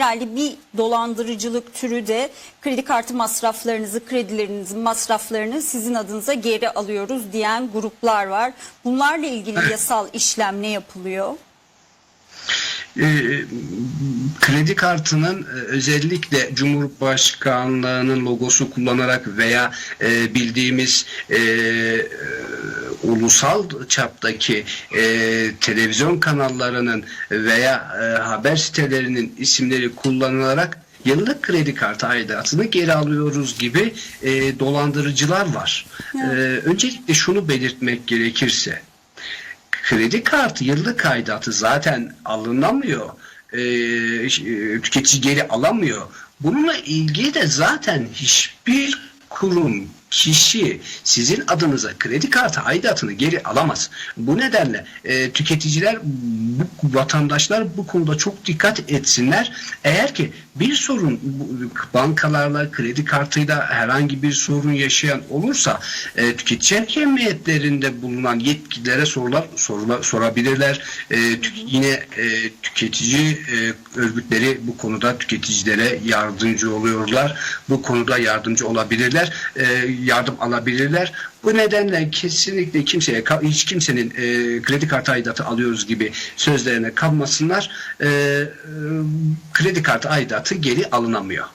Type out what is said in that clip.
herhalde bir dolandırıcılık türü de kredi kartı masraflarınızı, kredilerinizin masraflarını sizin adınıza geri alıyoruz diyen gruplar var. Bunlarla ilgili yasal işlem ne yapılıyor? E, kredi kartının e, özellikle Cumhurbaşkanlığının logosu kullanarak veya e, bildiğimiz e, ulusal çaptaki e, televizyon kanallarının veya e, haber sitelerinin isimleri kullanılarak yıllık kredi kartı aidatını geri alıyoruz gibi e, dolandırıcılar var. E, öncelikle şunu belirtmek gerekirse kredi kartı yıllık aidatı zaten alınamıyor. Ee, ş- tüketici geri alamıyor. Bununla ilgili de zaten hiçbir kurum, kişi sizin adınıza kredi kartı aidatını geri alamaz. Bu nedenle e, tüketiciler, bu, vatandaşlar bu konuda çok dikkat etsinler. Eğer ki bir sorun bankalarla, kredi kartıyla herhangi bir sorun yaşayan olursa e, tüketici emniyetlerinde bulunan yetkililere sorular, sorular sorabilirler. E, tük- yine e, tüketici e, örgütleri bu konuda tüketicilere yardımcı oluyorlar. Bu konuda yardımcı olabilirler. E, yardım alabilirler. Bu nedenle kesinlikle kimseye hiç kimsenin e, kredi kartı aidatı alıyoruz gibi sözlerine kanmasınlar. E, e, kredi kartı aidatı geri alınamıyor.